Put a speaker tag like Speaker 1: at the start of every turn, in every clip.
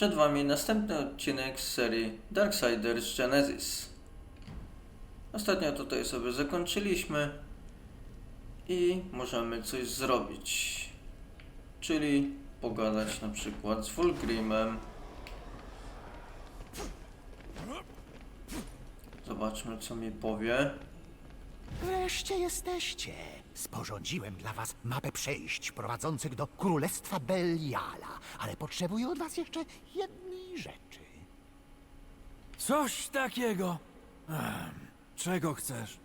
Speaker 1: Przed Wami następny odcinek z serii Darksiders Genesis. Ostatnio tutaj sobie zakończyliśmy i możemy coś zrobić. Czyli pogadać na przykład z Fulgrimem. Zobaczmy co mi powie.
Speaker 2: Wreszcie jesteście. Sporządziłem dla was mapę przejść prowadzących do Królestwa Beliala, ale potrzebuję od was jeszcze jednej rzeczy.
Speaker 3: Coś takiego. Ehm, czego chcesz?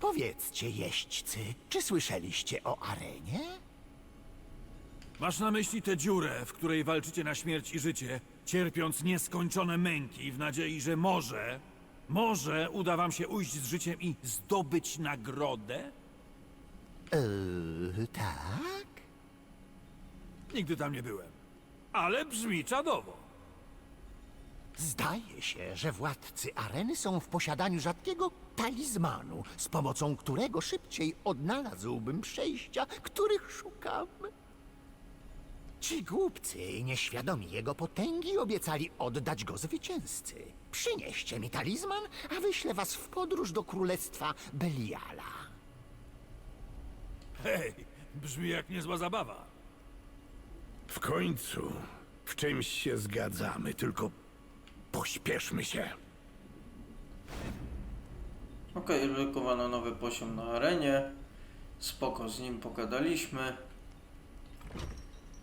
Speaker 2: Powiedzcie, jeźdźcy, czy słyszeliście o arenie?
Speaker 3: Masz na myśli tę dziurę, w której walczycie na śmierć i życie, cierpiąc nieskończone męki w nadziei, że może, może uda wam się ujść z życiem i zdobyć nagrodę?
Speaker 2: Eee, tak?
Speaker 3: Nigdy tam nie byłem. Ale brzmi czadowo.
Speaker 2: Zdaje się, że władcy areny są w posiadaniu rzadkiego talizmanu, z pomocą którego szybciej odnalazłbym przejścia, których szukam. Ci głupcy, nieświadomi jego potęgi, obiecali oddać go zwycięzcy. Przynieście mi talizman, a wyślę was w podróż do królestwa Beliala.
Speaker 3: Hej, brzmi jak niezła zabawa.
Speaker 4: W końcu w czymś się zgadzamy, tylko pośpieszmy się.
Speaker 1: Ok, odblokowano nowy poziom na arenie. Spoko, z nim pogadaliśmy.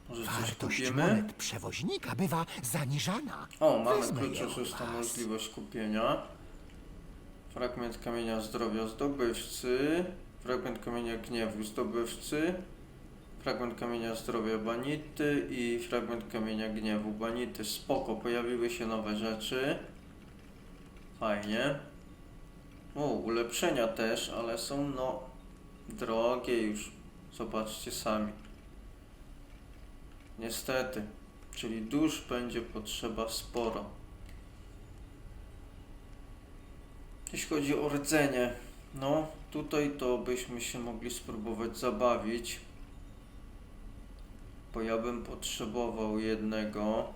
Speaker 1: Może coś
Speaker 2: Wartość
Speaker 1: kupimy?
Speaker 2: monet przewoźnika bywa zaniżana.
Speaker 1: O, mamy
Speaker 2: Wezmę
Speaker 1: klucz
Speaker 2: was.
Speaker 1: możliwość kupienia. Fragment kamienia zdrowia zdobywcy. Fragment kamienia gniewu zdobywcy. Fragment kamienia zdrowia banity i fragment kamienia gniewu banity. Spoko, pojawiły się nowe rzeczy. Fajnie. O, ulepszenia też, ale są no drogie już. Zobaczcie sami. Niestety. Czyli dusz będzie potrzeba sporo. Jeśli chodzi o rdzenie, no tutaj to byśmy się mogli spróbować zabawić. Bo ja bym potrzebował jednego.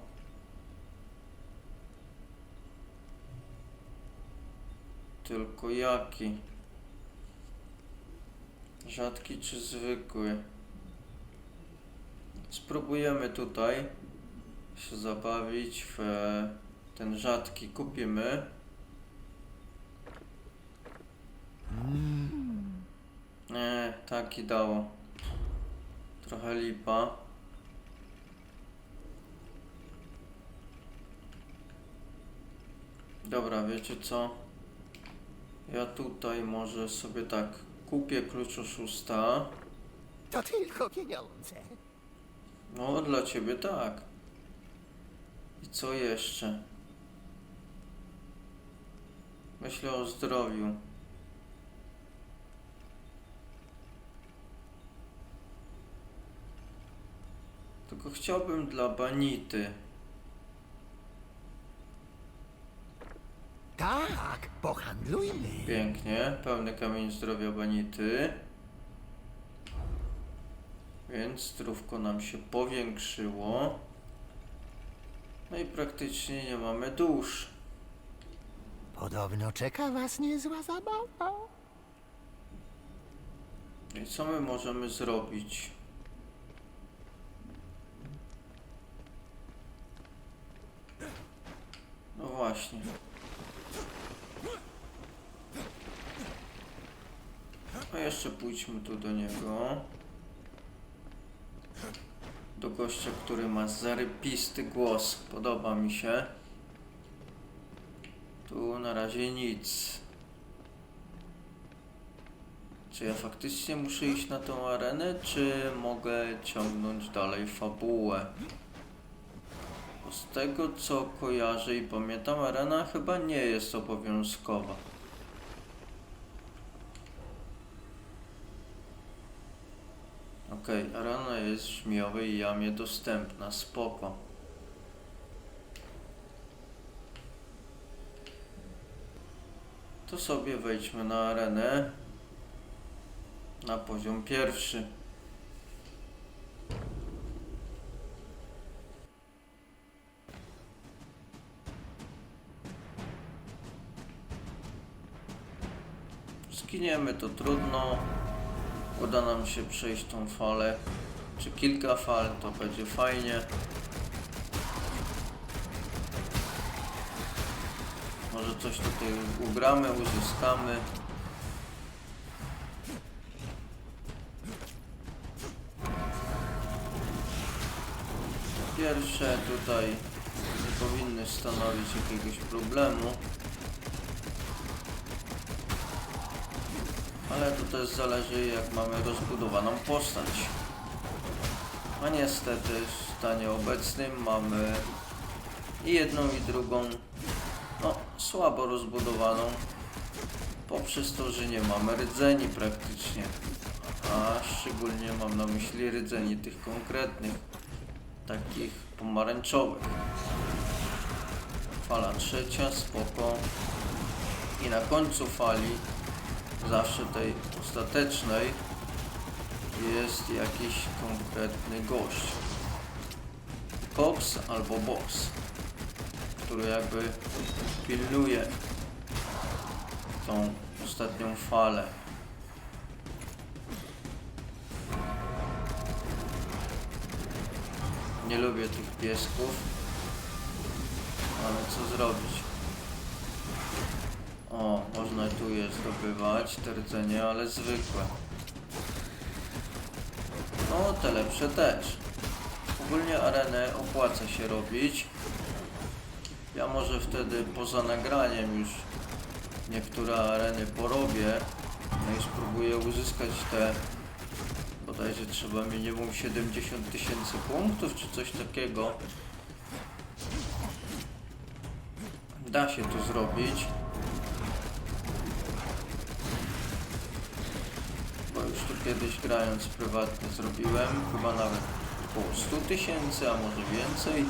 Speaker 1: Tylko jaki? Rzadki czy zwykły? Spróbujemy tutaj się zabawić w ten rzadki. Kupimy. Nie, taki dało. Trochę lipa. Dobra, wiecie co? Ja tutaj może sobie tak kupię klucz oszusta.
Speaker 2: To tylko pieniądze.
Speaker 1: No, dla ciebie tak. I co jeszcze? Myślę o zdrowiu. Tylko chciałbym dla Banity.
Speaker 2: Tak, pohandlujmy.
Speaker 1: Pięknie. Pełny kamień zdrowia Banity. Więc zdrówko nam się powiększyło. No i praktycznie nie mamy dusz.
Speaker 2: Podobno czeka was niezła zabawa.
Speaker 1: I co my możemy zrobić? No właśnie. A jeszcze pójdźmy tu do niego. Do gościa, który ma zarypisty głos. Podoba mi się. Tu na razie nic. Czy ja faktycznie muszę iść na tą arenę, czy mogę ciągnąć dalej fabułę? Z tego co kojarzę i pamiętam, arena chyba nie jest obowiązkowa. Okej, arena jest w Żmiowej Jamie dostępna, spoko. To sobie wejdźmy na arenę na poziom pierwszy. Zginiemy, to trudno. Uda nam się przejść tą falę, czy kilka fal, to będzie fajnie. Może coś tutaj ugramy, uzyskamy. Pierwsze tutaj nie powinny stanowić jakiegoś problemu. Ale to też zależy jak mamy rozbudowaną postać. A niestety w stanie obecnym mamy i jedną i drugą no słabo rozbudowaną poprzez to, że nie mamy rdzeni praktycznie. A szczególnie mam na myśli rdzeni tych konkretnych, takich pomarańczowych. Fala trzecia, spoko. I na końcu fali zawsze tej ostatecznej jest jakiś konkretny gość. Cox albo boss, który jakby pilnuje tą ostatnią falę. Nie lubię tych piesków, ale co zrobić? O, można tu je zdobywać, te rdzenie, ale zwykłe. No, te lepsze też. Ogólnie arenę opłaca się robić. Ja może wtedy poza nagraniem już niektóre areny porobię. No i spróbuję uzyskać te bodajże trzeba minimum 70 tysięcy punktów czy coś takiego. Da się to zrobić. Bo już tu kiedyś grając prywatnie zrobiłem, chyba nawet około 100 tysięcy, a może więcej.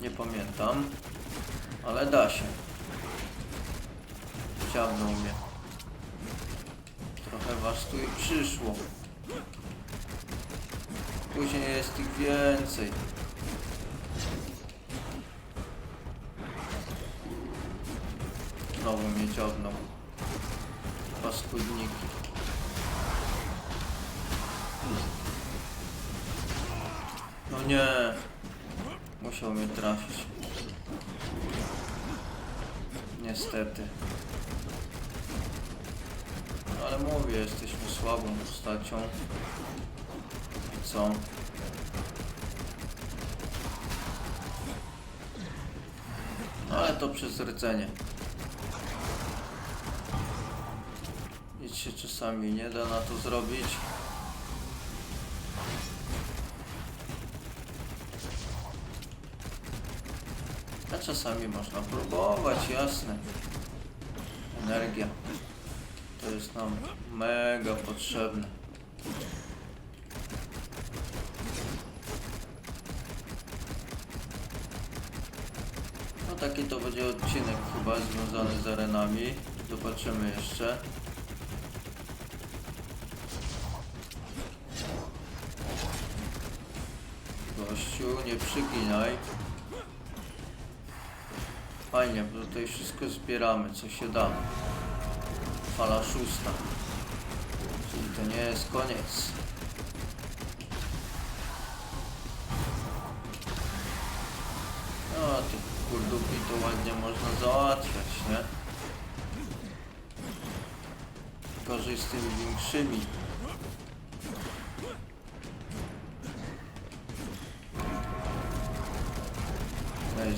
Speaker 1: Nie pamiętam. Ale da się. Ciągnął mnie. Trochę was tu i przyszło. Później jest ich więcej. Znowu mnie ciągnął. Paskudniki. No nie. Musiał mnie trafić. Niestety. No ale mówię, jesteśmy słabą postacią. I Co? No ale to przez rdzenie. Nic się czasami nie da na to zrobić. Czasami można próbować, jasne. Energia. To jest nam mega potrzebne. No taki to będzie odcinek chyba związany z arenami. Zobaczymy jeszcze. Gościu, nie przyginaj. Fajnie, bo tutaj wszystko zbieramy, co się da. Fala szósta. Czyli to nie jest koniec. No, te kurduki to ładnie można załatwiać, nie? Gorzej z tymi większymi.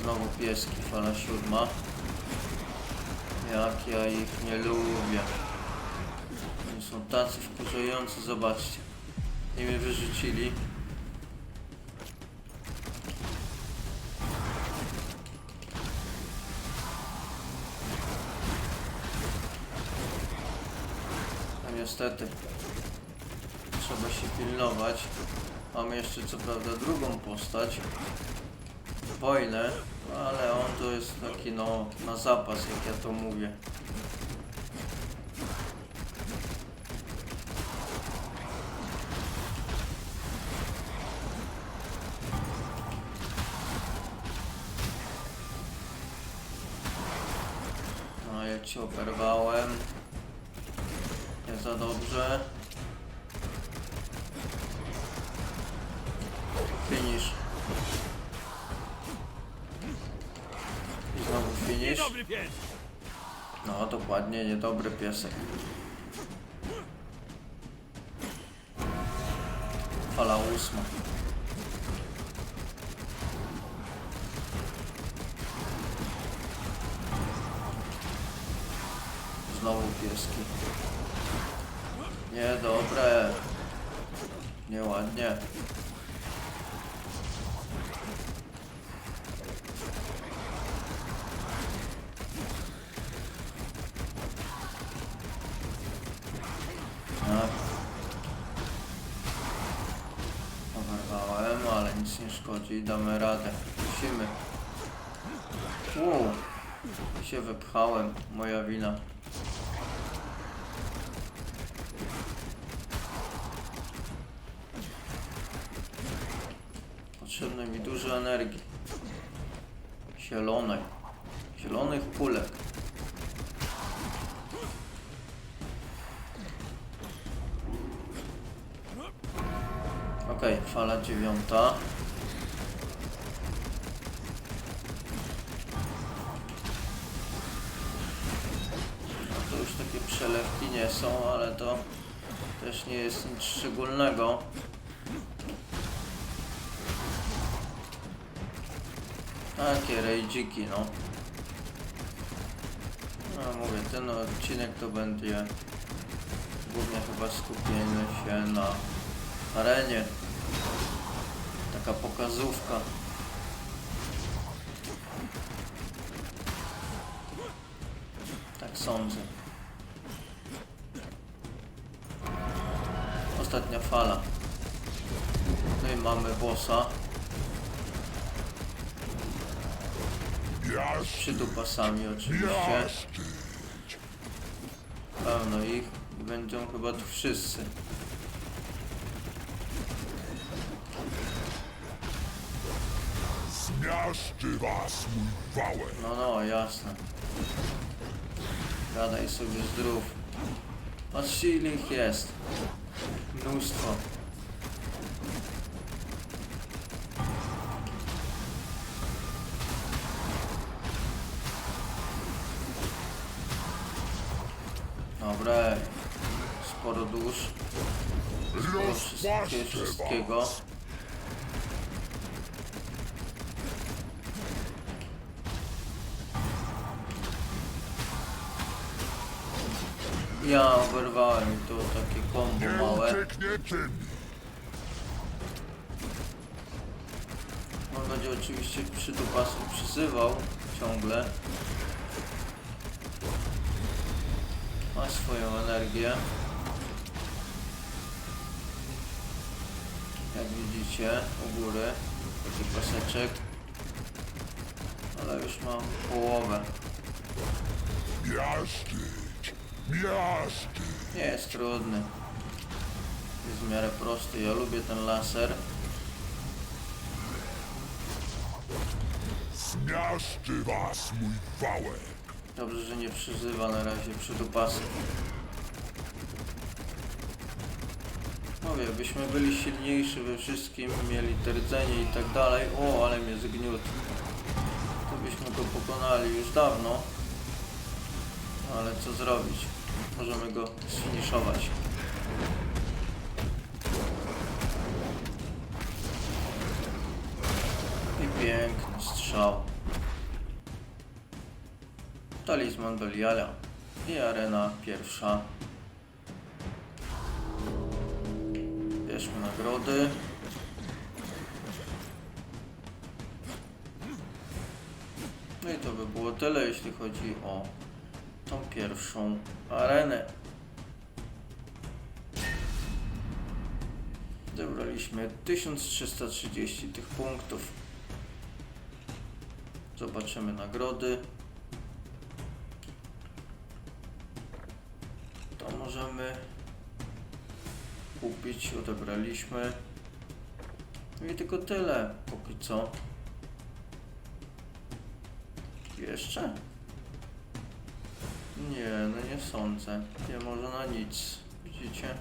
Speaker 1: Znowu pieski, fala siódma. Jak ja ich nie lubię. Oni są tacy wkurzający, zobaczcie. I mnie wyrzucili. No niestety. Trzeba się pilnować. Mamy jeszcze co prawda drugą postać. Wojnę, ale on to jest taki no na zapas, jak ja to mówię.
Speaker 3: Niedobry pies!
Speaker 1: No, dokładnie, niedobry piesek. Fala ósma. Znowu pieski. Niedobre. Nieładnie. Tak. Oberwałem, ale szkodzi, damy radę. Musimy. Uuu, się wypchałem, moja wina. Potrzebne mi dużo energii. Zielonej. Zielonych kulek. Okej, fala dziewiąta. Takie przelewki nie są, ale to też nie jest nic szczególnego. Takie rejdziki, no. No mówię, ten odcinek to będzie głównie chyba skupienie się na arenie. Taka pokazówka. Tak sądzę. Bossa. Przydupasami oczywiście. Pełno ich. Będą chyba tu wszyscy.
Speaker 5: Zmiażdży was mój wałek.
Speaker 1: No, no, jasne. Gadaj sobie zdrów. Patrzcie ile ich jest. Mnóstwo.
Speaker 5: Rozpłaszczę
Speaker 1: wszystkiego. Ja oberwałem tu takie kombo małe. On będzie oczywiście przydupasów przyzywał ciągle. Ma swoją energię. Widzicie u góry taki paseczek. Ale już mam połowę.
Speaker 5: Miażdżyć. Miażdżyć.
Speaker 1: Nie jest trudny. Jest w miarę prosty. Ja lubię ten laser.
Speaker 5: Zmiażdży was mój wałek.
Speaker 1: Dobrze, że nie przyzywa na razie przydupasów. Mówię, byśmy byli silniejsi we wszystkim, mieli te rdzenie i tak dalej. O, ale mnie zgniótł. To byśmy go pokonali już dawno. No, ale co zrobić? Możemy go sfiniszować. I piękny strzał. Talizman Beliala i arena pierwsza. Bierzmy nagrody. No i to by było tyle, jeśli chodzi o tą pierwszą arenę. Zebraliśmy 1330 tych punktów. Zobaczymy nagrody. Kupić, odebraliśmy. No i tylko tyle, póki co. Jeszcze? Nie, no nie sądzę. Nie może na nic. Widzicie?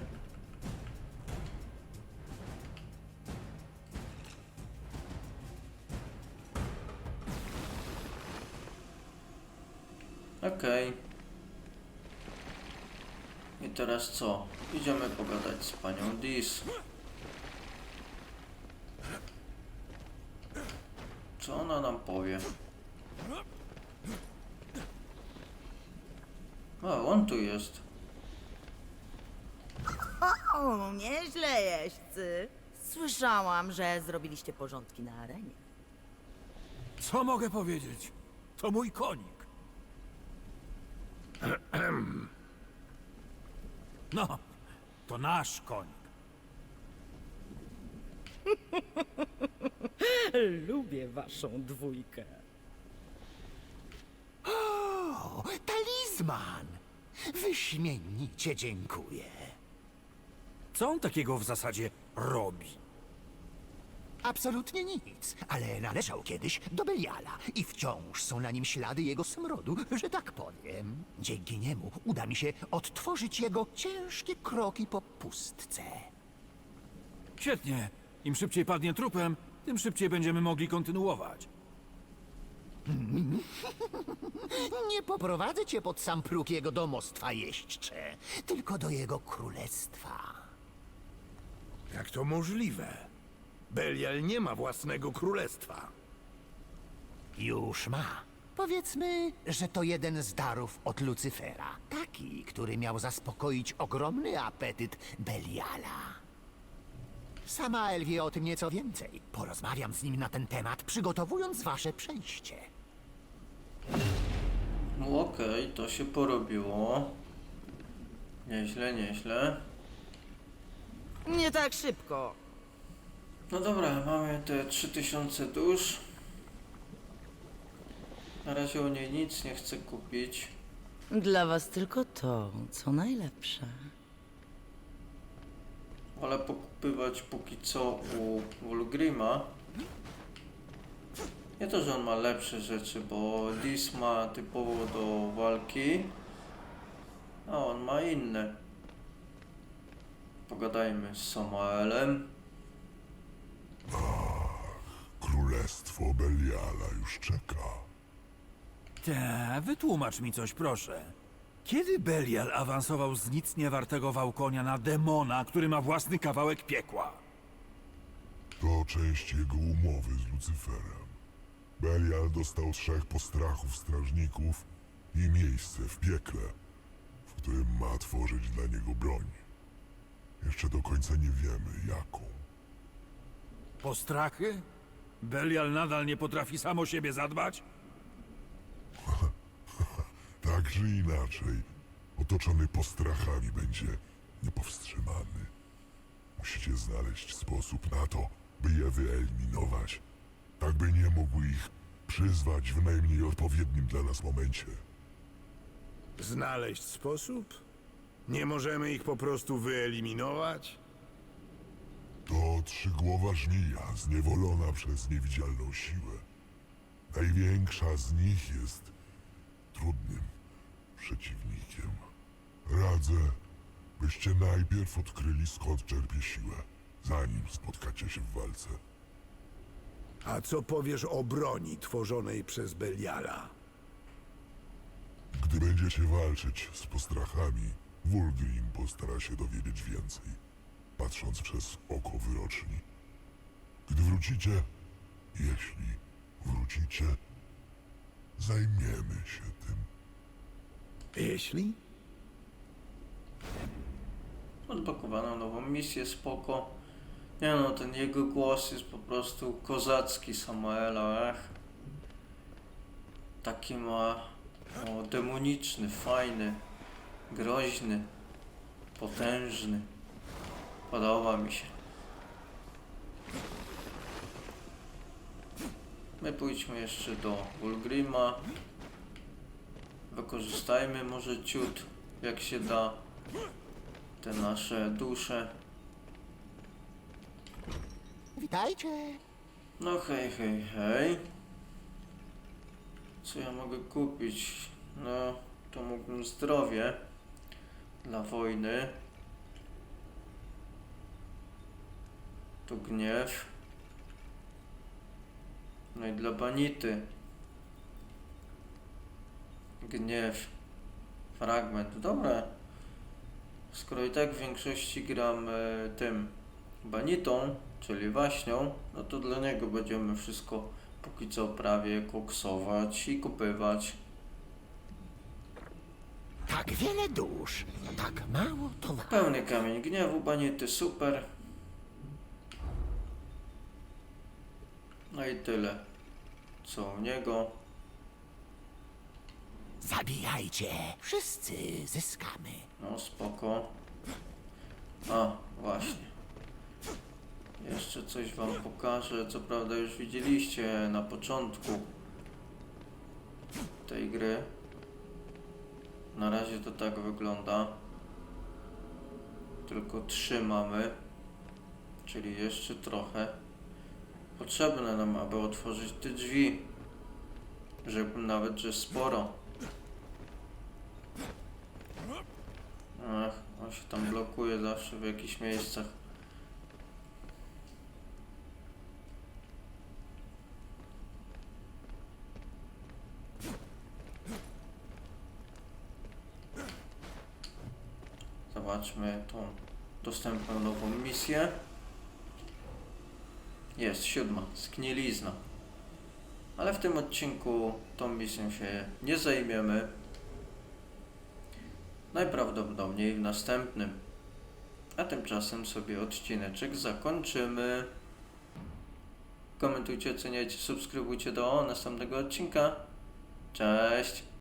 Speaker 1: Teraz co? Idziemy pogadać z panią Dis. Co ona nam powie? A, on tu jest.
Speaker 6: O, nieźle jeźdźcy. Słyszałam, że zrobiliście porządki na arenie.
Speaker 3: Co mogę powiedzieć? To mój konik. No, to nasz konik.
Speaker 6: Lubię waszą dwójkę.
Speaker 2: O, talizman! Wyśmienicie dziękuję.
Speaker 3: Co on takiego w zasadzie robi?
Speaker 2: Absolutnie nic, ale należał kiedyś do Beliala i wciąż są na nim ślady jego smrodu, że tak powiem. Dzięki niemu uda mi się odtworzyć jego ciężkie kroki po pustce.
Speaker 3: Świetnie. Im szybciej padnie trupem, tym szybciej będziemy mogli kontynuować.
Speaker 2: Nie poprowadzę cię pod sam próg jego domostwa jeźdźcze, tylko do jego królestwa.
Speaker 4: Jak to możliwe? Belial nie ma własnego królestwa.
Speaker 2: Już ma. Powiedzmy, że to jeden z darów od Lucyfera. Taki, który miał zaspokoić ogromny apetyt Beliala. Samael wie o tym nieco więcej. Porozmawiam z nim na ten temat, przygotowując wasze przejście.
Speaker 1: No Okej, to się porobiło. Nieźle, nieźle.
Speaker 6: Nie tak szybko.
Speaker 1: No dobra, mamy te 3000 dusz. Na razie o niej nic nie chcę kupić.
Speaker 6: Dla was tylko to, co najlepsze.
Speaker 1: Wolę pokupywać póki co u Wulgrima. Nie to, że on ma lepsze rzeczy, bo Lis ma typowo do walki, a on ma inne. Pogadajmy z Samaelem.
Speaker 5: Królestwo Beliala już czeka.
Speaker 3: Te, wytłumacz mi coś, proszę. Kiedy Belial awansował z nic niewartego wałkonia na demona, który ma własny kawałek piekła?
Speaker 5: To część jego umowy z Lucyferem. Belial dostał trzech postrachów strażników i miejsce w piekle, w którym ma tworzyć dla niego broń. Jeszcze do końca nie wiemy jaką.
Speaker 3: Postrachy? Belial nadal nie potrafi sam o siebie zadbać?
Speaker 5: Tak czy inaczej, otoczony postrachami będzie niepowstrzymany. Musicie znaleźć sposób na to, by je wyeliminować, tak by nie mógł ich przyzwać w najmniej odpowiednim dla nas momencie.
Speaker 4: Znaleźć sposób? Nie możemy ich po prostu wyeliminować?
Speaker 5: To trzygłowa żmija zniewolona przez niewidzialną siłę. Największa z nich jest trudnym przeciwnikiem. Radzę, byście najpierw odkryli skąd czerpie siłę, zanim spotkacie się w walce.
Speaker 4: A co powiesz o broni tworzonej przez Beliala?
Speaker 5: Gdy będziecie walczyć z postrachami, Wulgrim postara się dowiedzieć więcej, patrząc przez oko wyroczni. Gdy wrócicie, jeśli wrócicie, zajmiemy się tym.
Speaker 4: Jeśli?
Speaker 1: Odblokowano nową misję, spoko. Nie no, ten jego głos jest po prostu kozacki Samaela, ech. Taki ma o, demoniczny, fajny, groźny, potężny. Podoba mi się. My pójdźmy jeszcze do Ulgrima. Wykorzystajmy może ciut, jak się da, te nasze dusze.
Speaker 2: Witajcie!
Speaker 1: No hej, hej, hej. Co ja mogę kupić? No, to mógłbym zdrowie dla wojny. Tu gniew. No i dla Banity. Gniew. Fragment. Dobra. Skoro i tak w większości gram e, tym Banitą, czyli waśnią, no to dla niego będziemy wszystko póki co prawie koksować i kupywać.
Speaker 2: Tak wiele dusz, tak mało towaru.
Speaker 1: Pełny kamień gniewu, Banity, super. No i tyle. Co u niego?
Speaker 2: Zabijajcie, wszyscy zyskamy.
Speaker 1: No spoko. A, właśnie. Jeszcze coś wam pokażę, co prawda już widzieliście na początku tej gry. Na razie to tak wygląda. Tylko trzy mamy, czyli jeszcze trochę. Potrzebne nam, aby otworzyć te drzwi. Rzekłbym nawet, że sporo. Ach, on się tam blokuje zawsze w jakichś miejscach. Zobaczmy tą dostępną nową misję. Jest siódma, sknielizna. Ale w tym odcinku tą misją się nie zajmiemy. Najprawdopodobniej w następnym. A tymczasem sobie odcineczek zakończymy. Komentujcie, oceniajcie, subskrybujcie do następnego odcinka. Cześć!